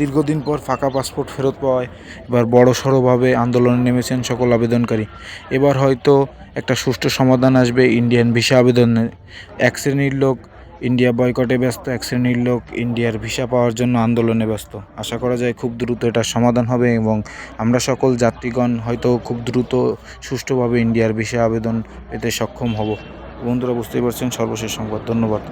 দীর্ঘদিন পর ফাঁকা পাসপোর্ট ফেরত পাওয়ায় এবার বড় সড়োভাবে আন্দোলনে নেমেছেন সকল আবেদনকারী। এবার হয়তো একটা সুষ্ঠু সমাধান আসবে ইন্ডিয়ান ভিসা আবেদনে। এক শ্রেণির লোক ইন্ডিয়া বয়কটে ব্যস্ত এক শ্রেণির লোক ইন্ডিয়ার ভিসা পাওয়ার জন্য আন্দোলনে ব্যস্ত। আশা করা যায় খুব দ্রুত এটার সমাধান হবে এবং আমরা সকল যাত্রীগণ হয়তো খুব দ্রুত সুষ্ঠুভাবে ইন্ডিয়ার ভিসা আবেদন পেতে সক্ষম হব। বন্ধুরা, বুঝতেই পারছেন, সর্বশেষ সংবাদ। ধন্যবাদ।